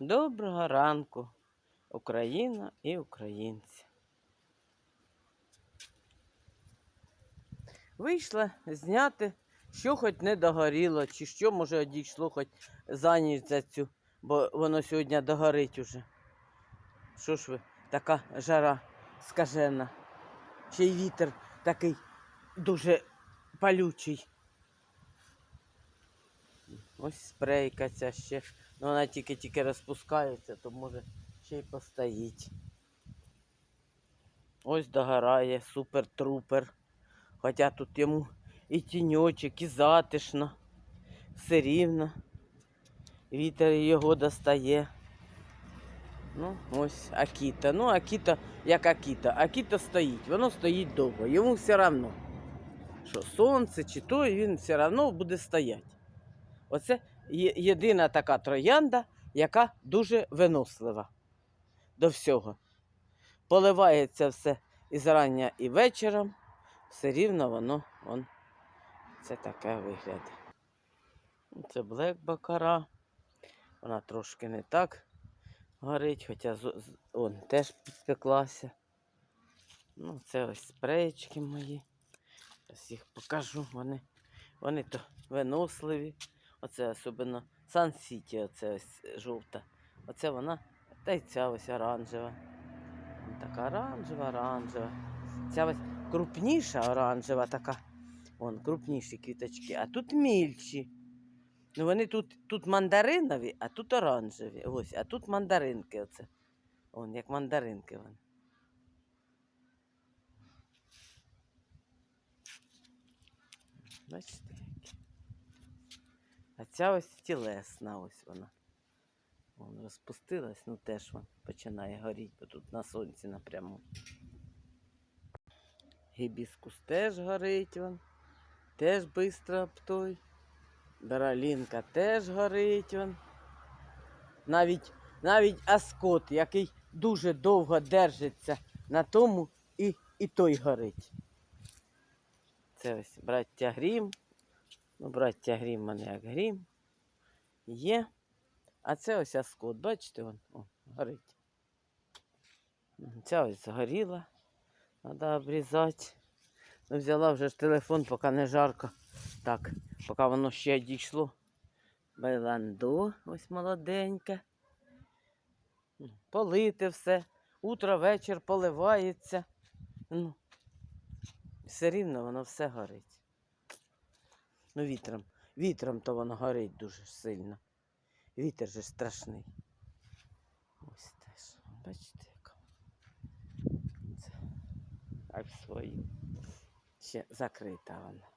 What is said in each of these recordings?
Доброго ранку, Україна і українці. Вийшла зняти, що хоч не догоріло, чи що може одійшло хоч за ніч за цю, бо воно сьогодні догорить уже. Що ж ви, така жара скажена. Ще й вітер такий дуже палючий. Ось спрейка ця ще. Ну, вона тільки-тільки розпускається, то може ще й постоїть. Ось догорає супер-трупер. Хоча тут йому і тіньочок, і затишно. Все рівно. Вітер його достає. Ну, ось Акіта. Ну, Акіта, як Акіта. Акіта стоїть, воно стоїть довго. Йому все одно. Що сонце чи то, і він все одно буде стояти. Оце єдина така троянда, яка дуже винослива до всього. Поливається все і зрання, і вечором. Все рівно воно он, це таке виглядає. Це блек бакара. Вона трошки не так горить, хоча он теж підпеклася. Ну, це ось спреєчки мої. Зараз їх покажу. Вони, вони то виносливі. Оце особливо Сан Сіті, оце ось жовта. Оце вона, та й ця ось оранжева. Така оранжева, оранжева. Ця ось крупніша оранжева така. Вон, крупніші квіточки, а тут мільчі. Ну вони тут, тут мандаринові, а тут оранжеві. Ось, а тут мандаринки оце. Вон, як мандаринки вони. Бачите. А ця ось тілесна, ось вона. Вон розпустилась, ну теж вон починає горіти, бо тут на сонці напряму. Гібіскус теж горить вон. Теж швидко той. Даралінка теж горить вон. Навіть, навіть аскот, який дуже довго держиться на тому, і, і той горить. Це ось браття Грім. Ну, браття Грім мене як грім. Є. А це ось аскот, бачите, вон, о, горить. Ця ось згоріла. Треба обрізати. Ну, взяла вже ж телефон, поки не жарко. Так, поки воно ще дійшло. Байландо, ось молоденьке. Полите все. Утро, вечір поливається. Ну, все рівно воно все горить. Ну, вітром. Вітром то воно горить дуже сильно. Вітер же страшний. Ось теж. Бачите, яка. Це так свої. Ще закрита вона.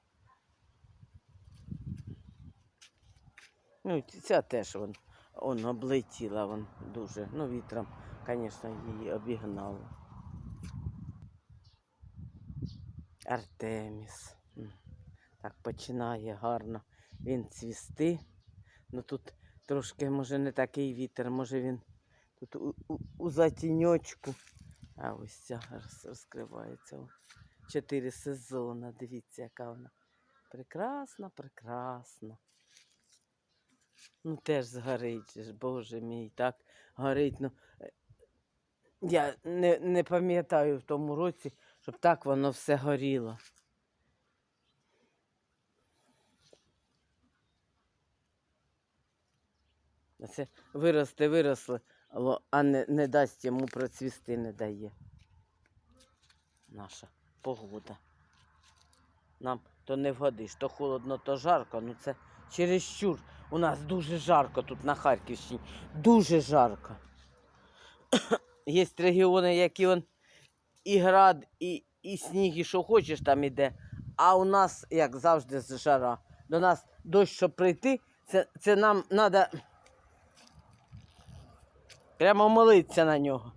Ну, ця теж вон, он облетіла вон дуже. Ну, вітром, звісно, її обігнало. Артеміс. Так починає гарно він цвісти. Ну тут трошки, може, не такий вітер, може він тут у, у, у затіньочку. А ось ця роз- розкривається. Чотири сезони. Дивіться, яка вона. Прекрасна, прекрасна. Ну, теж згорить, боже мій, так горить. Ну, е, я не, не пам'ятаю в тому році, щоб так воно все горіло. Це виросте, виросли, алло, а не, не дасть йому процвісти, не дає. Наша погода. Нам то не вгодиш, то холодно, то жарко. Ну це чересчур. У нас дуже жарко тут на Харківщині. Дуже жарко. Є регіони, які он і град, і, і сніг, і що хочеш там іде. А у нас, як завжди, жара. До нас дощ, щоб прийти, це, це нам треба прямо молитися на нього,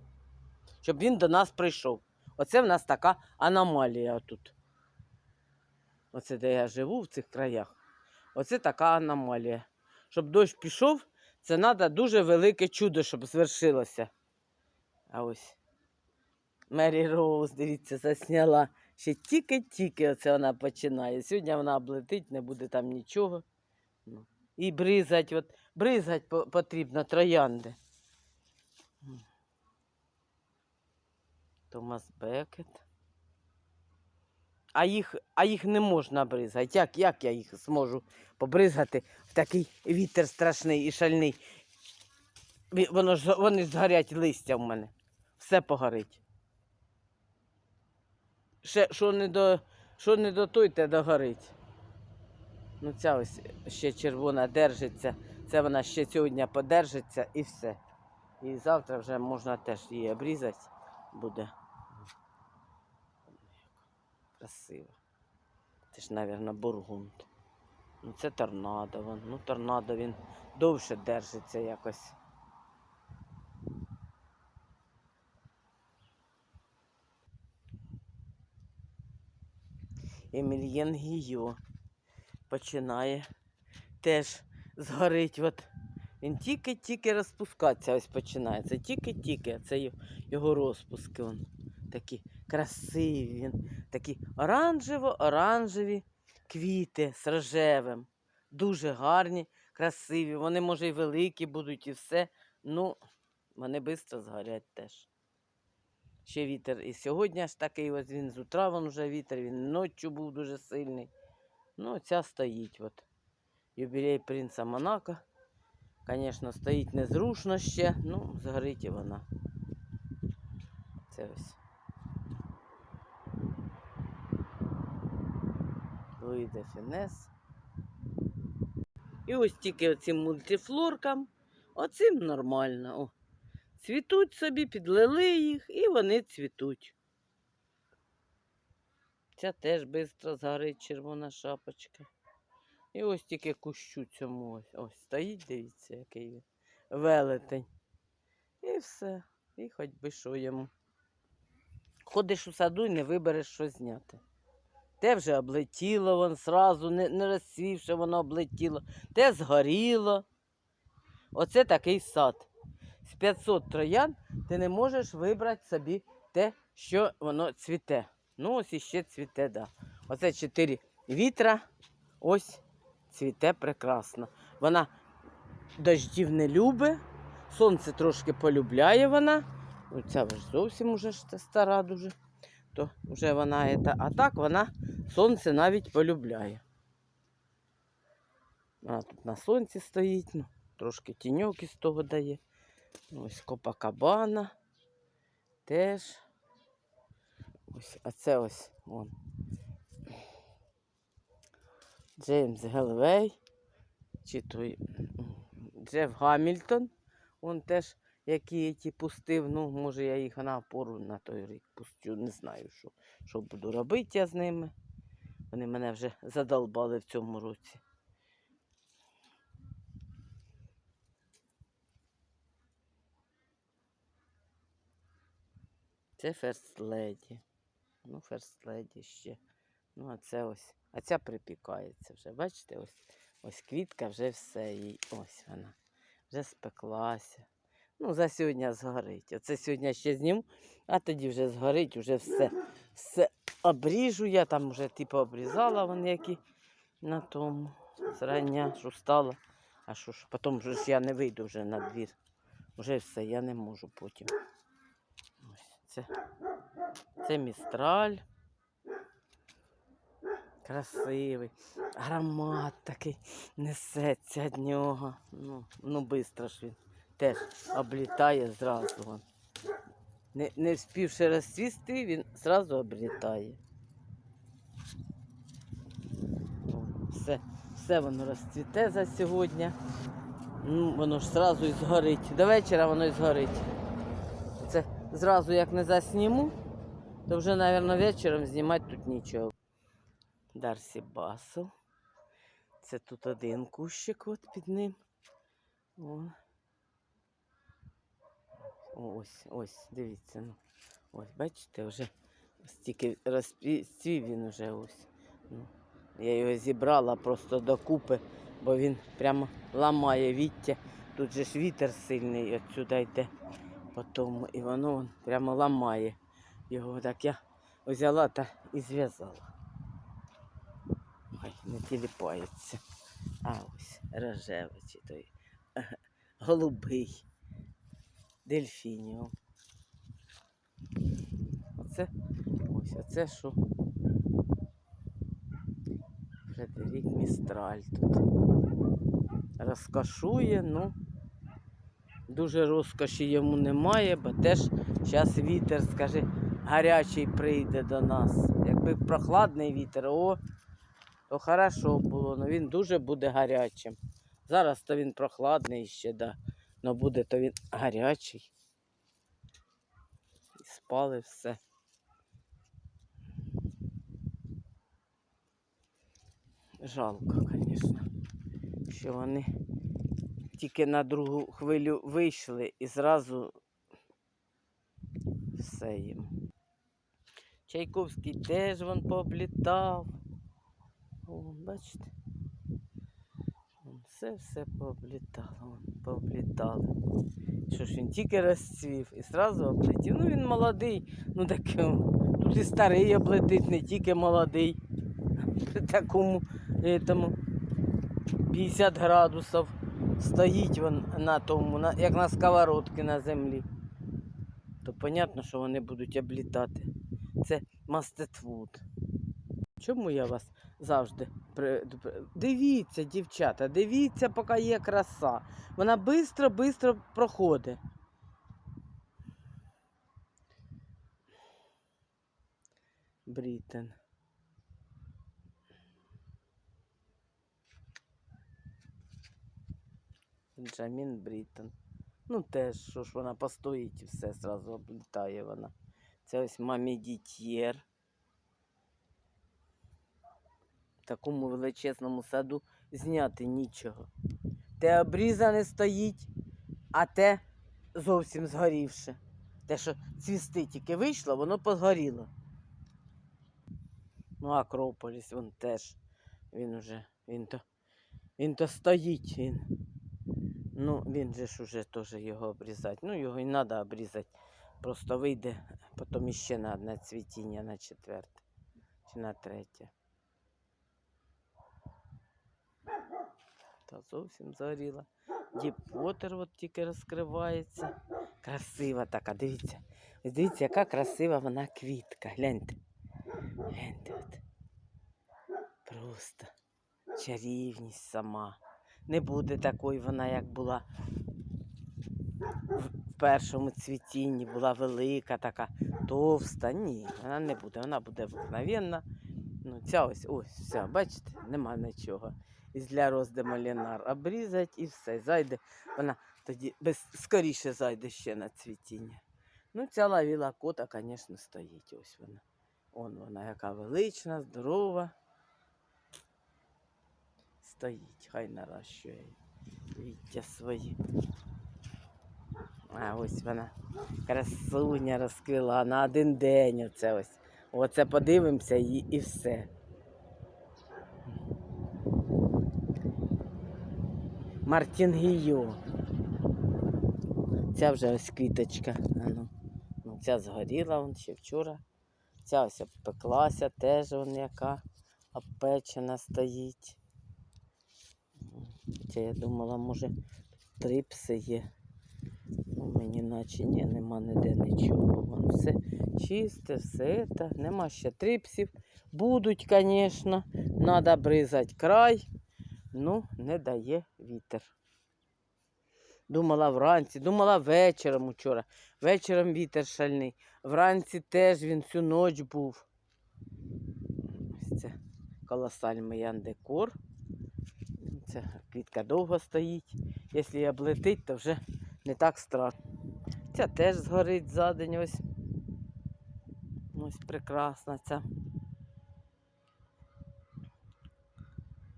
щоб він до нас прийшов. Оце в нас така аномалія тут. Оце де я живу в цих краях. Оце така аномалія. Щоб дощ пішов, це треба дуже велике чудо, щоб звершилося. А ось Мері Роуз, дивіться, засняла. Ще тільки-тільки оце вона починає. Сьогодні вона облетить, не буде там нічого. Ну. І бризать, от, бризать потрібно троянди. Томас Бекет. А їх, а їх не можна бризати. Як, як я їх зможу побризгати в такий вітер страшний і шальний? Воно ж, вони ж згорять листя в мене. Все погорить. Ще, що не до, що не до той, те догорить. Ну, ця ось ще червона держиться. Це вона ще сьогодні подержиться і все. І завтра вже можна теж її обрізати буде. Красиво. Це ж, мабуть, бургунд. Ну, це торнадо. Ну, торнадо він довше держиться якось. Емільєн Гійо починає теж згорить. От він тільки-тільки розпускатися ось починається. Тільки-тільки. Це його розпуски. Вон. Такі красиві. Він такі оранжево-оранжеві квіти з рожевим. Дуже гарні, красиві. Вони, може, і великі будуть, і все. Ну, вони швидко згорять теж. Ще вітер. І сьогодні ж такий ось він з утра вон вже вітер, він ночі був дуже сильний. Ну, ця стоїть. От. Юбілей принца Монако. Звісно, стоїть незрушно ще, ну, згорить і вона. Це ось. Луї де Фінес. І ось тільки оцим мультифлоркам, оцим нормально. О. Цвітуть собі, підлили їх і вони цвітуть. Ця теж швидко згорить червона шапочка. І ось тільки кущу цьому ось. Ось стоїть, дивіться, який він. Велетень. І все. І хоч би що йому. Ходиш у саду і не вибереш, що зняти. Те вже облетіло, вон сразу, не, не розсвівши, воно облетіло. Те згоріло. Оце такий сад. З 500 троян ти не можеш вибрати собі те, що воно цвіте. Ну, ось іще цвіте, да. Оце чотири вітра. Ось цвіте прекрасно. Вона дождів не любить, сонце трошки полюбляє вона. Оця вже зовсім уже стара дуже. То вже вона а так вона сонце навіть полюбляє. Вона тут на сонці стоїть, ну, трошки тіньок із того дає. Ось Копакабана теж. Ось, а це ось вон. Джеймс Гелвей, чи той Джеф Гамільтон. Он теж які ті пустив. Ну, може, я їх на опору на той рік пустю. Не знаю, що, що буду робити я з ними. Вони мене вже задолбали в цьому році. Це Lady. Ну, Lady ще. Ну, а це ось. А ця припікається вже. Бачите, ось ось квітка вже все. їй. Ось вона. Вже спеклася. Ну, за сьогодні згорить. Оце сьогодні ще зніму, а тоді вже згорить, вже все. Все обріжу. Я там вже типу обрізала вони які на тому. Зрання, що стало. А що ж, потім вже ж я не вийду вже на двір. Вже все, я не можу потім. Це, це містраль. Красивий. Аромат такий несеться від нього. Ну, ну швидко ж він теж облітає зразу. Не, не вспівши розцвісти, він зразу облітає. Все, все воно розцвіте за сьогодні. Ну, воно ж зразу і згорить. До вечора воно і згорить. Це зразу як не засніму, то вже, мабуть, вечором знімати тут нічого. Дарсі Басл. Це тут один кущик от під ним. О. Ось, ось, дивіться. Ну. Ось, бачите, вже стільки розцвів він вже ось. Ну. Я його зібрала просто докупи, бо він прямо ламає віття. Тут же ж вітер сильний отсюди йде. Потім, і воно вон прямо ламає його. Так я взяла та і зв'язала. Ой, не тіліпається. А ось рожевий той голубий. Дельфініум. це ось, а це що? Фредерік Містраль тут. Розкашує, ну. Дуже розкоші йому немає, бо теж зараз вітер, скажи, гарячий прийде до нас. Якби прохладний вітер, о, то хорошо було, але він дуже буде гарячим. Зараз то він прохладний ще, да. Але буде то він гарячий. І спали все. Жалко, звісно, що вони тільки на другу хвилю вийшли і зразу все їм. Чайковський теж вон пооблітав. О, бачите? Вон Все пооблітало, вон. Що ж він тільки розцвів і зразу облетів. Ну він молодий, ну так е, тут і старий облетить, не тільки молодий. При такому этому 50 градусів стоїть він на тому, на, як на сковородці на землі. То понятно, що вони будуть облітати. Це мастетвуд. Чому я вас завжди дивіться, дівчата, дивіться, поки є краса. Вона швидко-швидко проходить. Брітен. Бенджамін Брітон. Ну теж, що ж вона постоїть і все зразу облітає вона. Це ось мамі дітєр. В такому величезному саду зняти нічого. Те обрізане стоїть, а те зовсім згорівше. Те, що цвісти тільки вийшло, воно позгоріло. Ну, Акрополіс, він теж. Він уже, він то, він то стоїть. Він. Ну, він же ж уже теж його обрізати. Ну, його і треба обрізати. Просто вийде, потім іще на одне цвітіння, на четверте чи на третє. Та зовсім загоріла. Діп Потер от тільки розкривається. Красива така, дивіться. Ось дивіться, яка красива вона квітка. Гляньте. Гляньте от. Просто чарівність сама. Не буде такої вона, як була в першому цвітінні, була велика, така товста. Ні, вона не буде, вона буде обикновенна. Ну, ця ось, ось, все, бачите, нема нічого. Для розди малінар обрізать і все. Зайде, вона тоді без, скоріше зайде ще на цвітіння. Ну, ця лавіла кота, звісно, стоїть. Ось вона. Он вона, яка велична, здорова. Стоїть, хай наращує віття свої. А ось вона красуня розквіла на один день. Оце ось. Оце подивимося і, і все. Мартінгійо. Ця вже ось квіточка. А ну. Ну, ця згоріла вон ще вчора. Ця ось обпеклася, теж вон яка обпечена стоїть. Хоча я думала, може, трипси є. Ну, мені наче ні, нема ніде нічого. Вон все чисте, все це. Нема ще трипсів. Будуть, звісно. Треба бризати край. Ну, не дає вітер. Думала вранці, думала вечором учора. Вечором вітер шальний. Вранці теж він всю ніч був. Ось це колосальний андекор. Ця квітка довго стоїть. Якщо облетить, то вже не так страшно. Ця теж згорить за день ось. Ось прекрасна ця.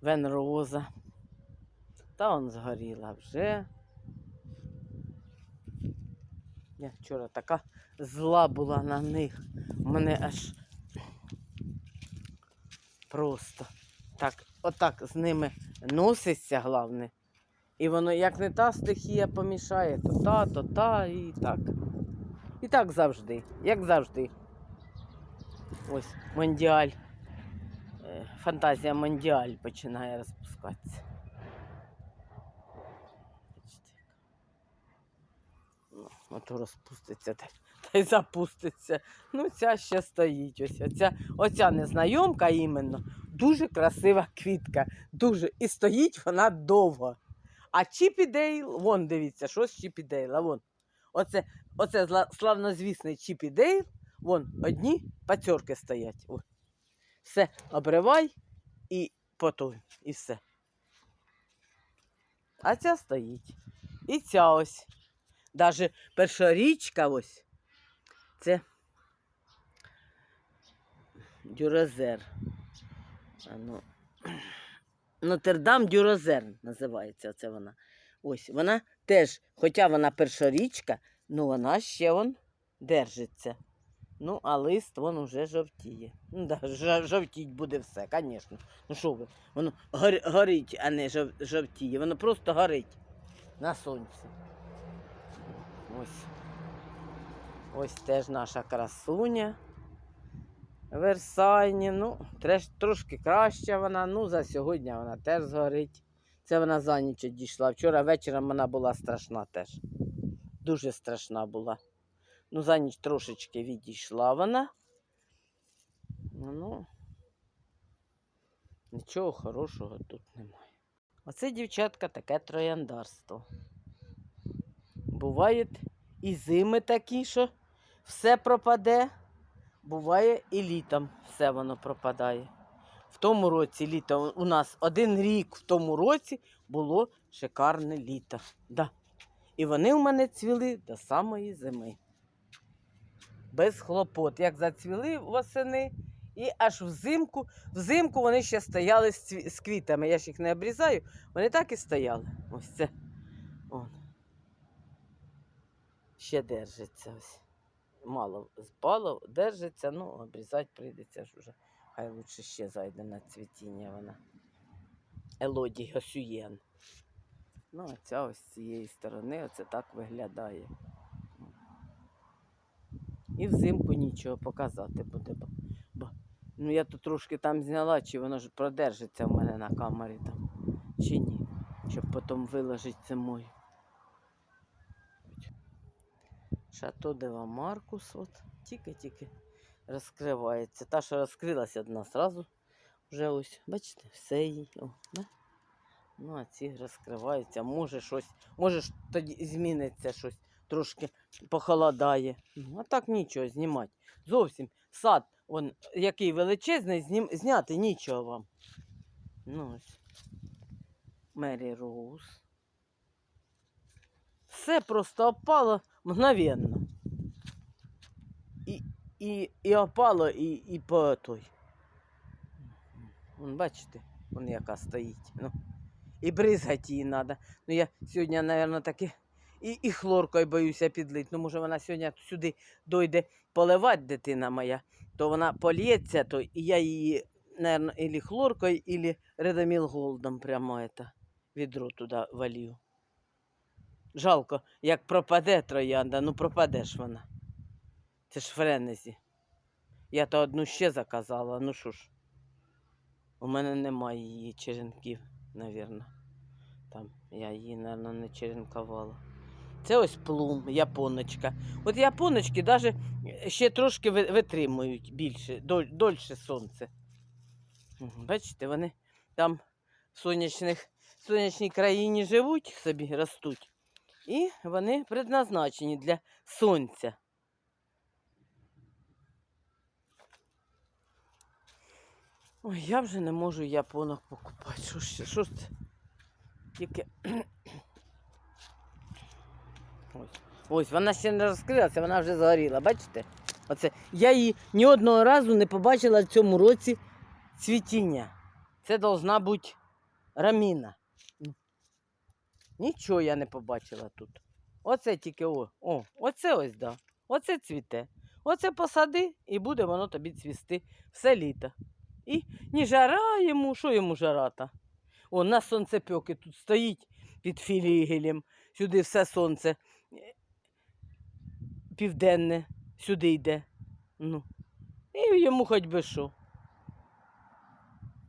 Венроза. Та он згоріла вже. Я вчора така зла була на них. Мене аж просто так, отак з ними носиться, головне. І воно як не та стихія помішає, то та, то та і так. І так завжди, як завжди. Ось Мондіаль. Е, Фантазія Мондіаль починає розпускатися. Бачите, Ну, ото розпуститься та, й запуститься. Ну, ця ще стоїть. Ось оця, оця незнайомка іменно. Дуже красива квітка. Дуже. І стоїть вона довго. А Чіпідейл, вон дивіться, що з Чіпідейла, вон. Оце, оце славнозвісний Чіпідейл, вон одні пацьорки стоять. О. Все, обривай і потой, і все. А ця стоїть. І ця ось. Даже першорічка ось. Це Дюрозер. Ну. Нотердам Дюрозер називається оце вона. Ось вона теж, хоча вона першорічка, ну вона ще он держиться. Ну, а лист вон уже жовтіє. Ну, да, жовтіть буде все, звісно. Ну що ви? Воно горить, а не жовтіє. Воно просто горить на сонці. Ось. Ось теж наша красуня. Версайні. Ну, треш, трошки краща вона. Ну, за сьогодні вона теж згорить. Це вона за ніч дійшла. Вчора вечором вона була страшна теж. Дуже страшна була. Ну, за ніч трошечки відійшла вона. Ну, нічого хорошого тут немає. Оце, дівчатка, таке трояндарство. Бувають і зими такі, що все пропаде. Буває і літом все воно пропадає. В тому році літо у нас один рік в тому році було шикарне літо. Да. І вони в мене цвіли до самої зими. Без хлопот. Як зацвіли восени, і аж взимку, взимку вони ще стояли з квітами. Я ж їх не обрізаю, вони так і стояли. Ось це. Он. Ще держиться ось. Мало спало, держиться, ну, обрізати прийдеться ж уже. Хай лучше ще зайде на цвітіння вона. Елоді Госюєн. Ну, а ця ось з цієї сторони оце так виглядає. І взимку нічого показати буде. Бо, бо ну, я тут трошки там зняла, чи воно ж продержиться в мене на камері там, чи ні. Щоб потім виложити зимою. Шато Дева Маркус, от тільки-тільки розкривається. Та, що розкрилася одна зразу, вже ось, бачите, все їй. О, да? Ну, а ці розкриваються. Може щось, може тоді зміниться щось, трошки похолодає. Ну, а так нічого знімати. Зовсім сад, он, який величезний, знім, зняти нічого вам. Ну, ось. Мері Роуз. Все просто опало мгновенно. І, і, і опало, і, і по той. Вон, бачите, вон яка стоїть. Ну. І бризгати її треба. Ну я сьогодні, мабуть, таки і, і хлоркою боюся підлити. Ну, може, вона сьогодні сюди дойде поливати дитина моя, то вона польється, то і я її, мабуть, ілі хлоркою, ілі редоміл голдом прямо это, відро туди валію. Жалко, як пропаде троянда, ну пропаде ж вона. Це ж френезі. Я то одну ще заказала, ну що ж. У мене немає її черенків, навірно. Там я її, напевно, не черенкувала. Це ось плум, японочка. От японочки навіть ще трошки витримують більше, дольше сонце. Бачите, вони там в сонячних, сонячній країні живуть собі, ростуть. І вони предназначені для сонця. Ой, я вже не можу японок покупати. Що ж, що ж це? Тільки. Ось. Ось, вона ще не розкрилася, вона вже згоріла, бачите? Оце. Я її ні одного разу не побачила в цьому році цвітіння. Це должна бути раміна. Нічого я не побачила тут. Оце тільки о, о, оце ось, да. Оце цвіте. Оце посади і буде воно тобі цвісти все літо. І ні жара йому, що йому жарата? О, на сонцепьоки тут стоїть під філігелем. Сюди все сонце е, південне, сюди йде. Ну. І йому хоч би що.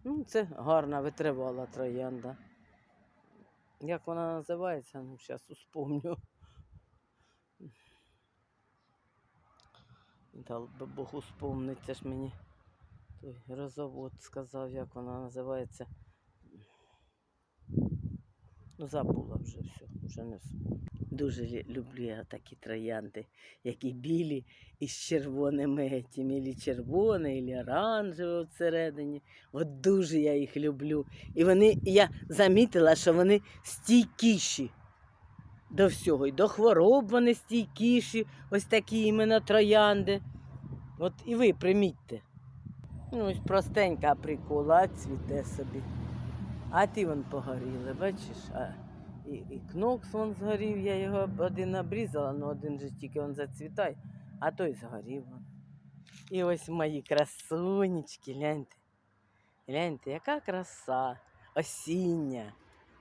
Ну, це гарна витривала троянда. Як вона називається? Ну, зараз успомню. Дал би Богу спомниться ж мені. Той розовод сказав, як вона називається. Ну, забула вже все, вже не Дуже люблю я такі троянди, які білі із червоними тими, ілі червоне, ілі оранжеве всередині. От дуже я їх люблю. І вони, я замітила, що вони стійкіші до всього. І до хвороб вони стійкіші, ось такі іменно троянди. От і ви примітьте. Ну, ось простенька прикола, цвіте собі. А ті вон погоріли, бачиш? А, і, і кнокс вон згорів, я його один обрізала, але один же тільки він зацвітає, а той згорів. Вон. І ось мої красунечки, гляньте. Гляньте, яка краса, осіння.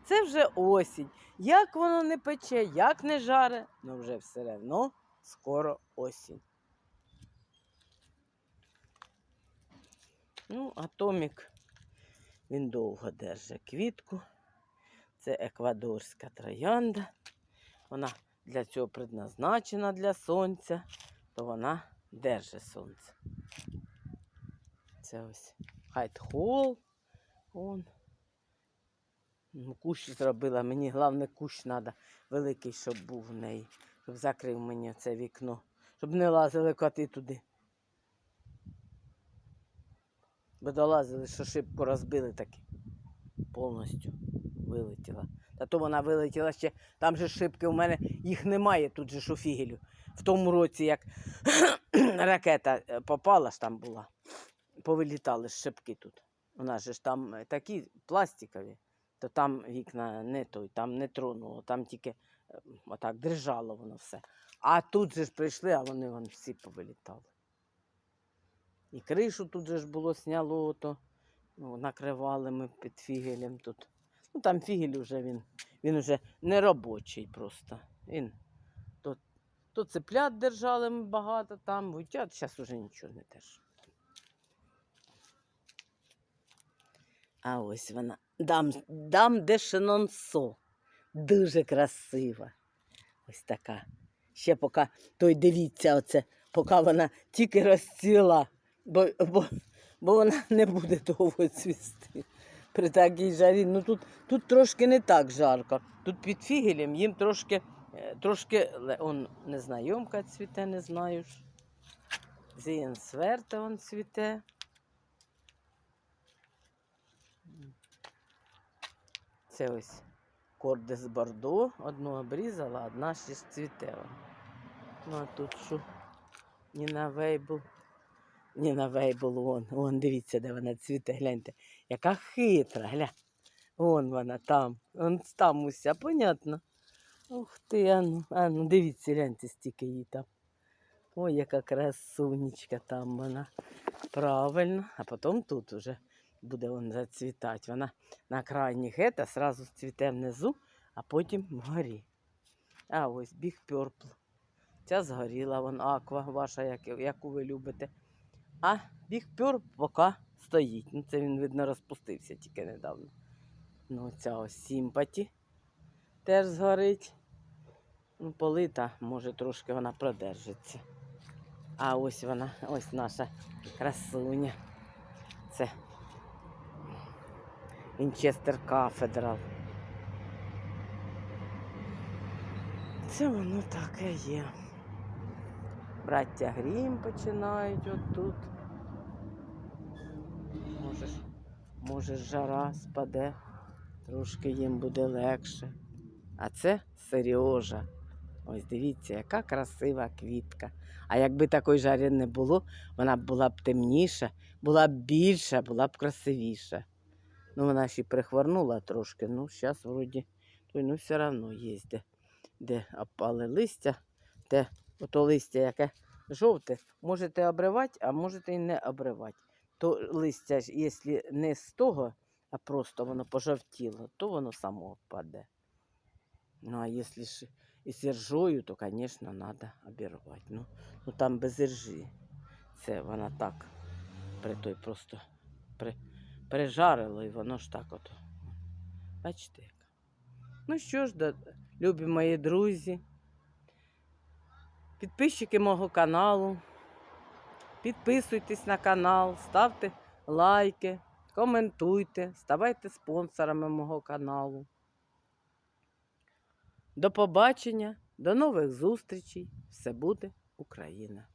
Це вже осінь. Як воно не пече, як не жаре, ну вже все одно скоро осінь. Ну, а Томік, він довго держить квітку. Це еквадорська троянда. Вона для цього предназначена для сонця, то вона держить сонце. Це ось хайтхол. Он. Ну, Кущ зробила. Мені головне кущ треба великий, щоб був в неї. Щоб закрив мені це вікно. Щоб не лазили коти туди. Бо долазили, що шибку розбили таки. Повністю вилетіла. Та то вона вилетіла ще. Там же шибки у мене їх немає тут же у фігелю. В тому році, як ракета е, попала ж там була, повилітали шибки тут. У нас же ж там е, такі пластикові, то там вікна не той, там не тронуло, там тільки е, отак дрижало воно все. А тут же ж прийшли, а вони вон всі повилітали. І кришу тут же ж було сняло, то ну, накривали ми під фігелем тут. Ну там фігель вже він, він вже не робочий просто. Він то, то цеплят держали ми багато там, утят, зараз уже нічого не держать. А ось вона. Дам, дам де шенонсо. Дуже красива. Ось така. Ще поки той дивіться, оце, поки вона тільки розцвіла, бо, бо, бо вона не буде довго цвісти. При такій жарі. Ну тут, тут трошки не так жарко. Тут під фігелем їм трошки, е, трошки он незнайомка цвіте, не знаю ж. Зієнсверта он цвіте. Це ось корди з бордо. Одну обрізала, одна ще цвіте. Ну а тут що? Ніна Вейбл. Ніна Вейбл, вон, вон, дивіться, де вона цвіте, гляньте. Яка хитра, гля. Вон вона там. Вон там уся, понятно. Ух ти, а ну, ну дивіться, гляньте, стільки її там. Ой, яка красунечка там вона. Правильно. А потім тут уже буде вон зацвітати. Вона на крайніх ета сразу цвіте внизу, а потім вгорі. А ось біг пьорпл. Ця згоріла, вон аква ваша, яку ви любите. А біг пьор поки стоїть. Ну, це він, видно, розпустився тільки недавно. Ну, ця ось сімпаті теж згорить. Ну, полита, може, трошки вона продержиться. А ось вона, ось наша красуня. Це Вінчестер Кафедрал. Це воно таке є. Браття Грім починають отут. Може, може жара спаде, трошки їм буде легше. А це Сережа. Ось дивіться, яка красива квітка. А якби такої жари не було, вона б була б темніша, була б більша, була б красивіша. Ну, вона ще прихворнула трошки. Ну, зараз вроді, той, ну, все одно є, де, де опали листя, де ото листя, яке жовте, можете обривати, а можете і не обривати. То листя, якщо не з того, а просто воно пожовтіло, то воно само впаде. Ну, а якщо ж із іржою, то, звісно, треба обірвати. Ну, ну там без іржі. Це вона так при той просто при, прижарило, і воно ж так от. Бачите як. Ну що ж, любі мої друзі. Підписчики мого каналу. Підписуйтесь на канал, ставте лайки, коментуйте, ставайте спонсорами мого каналу. До побачення, до нових зустрічей. Все буде Україна.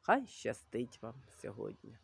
Хай щастить вам сьогодні.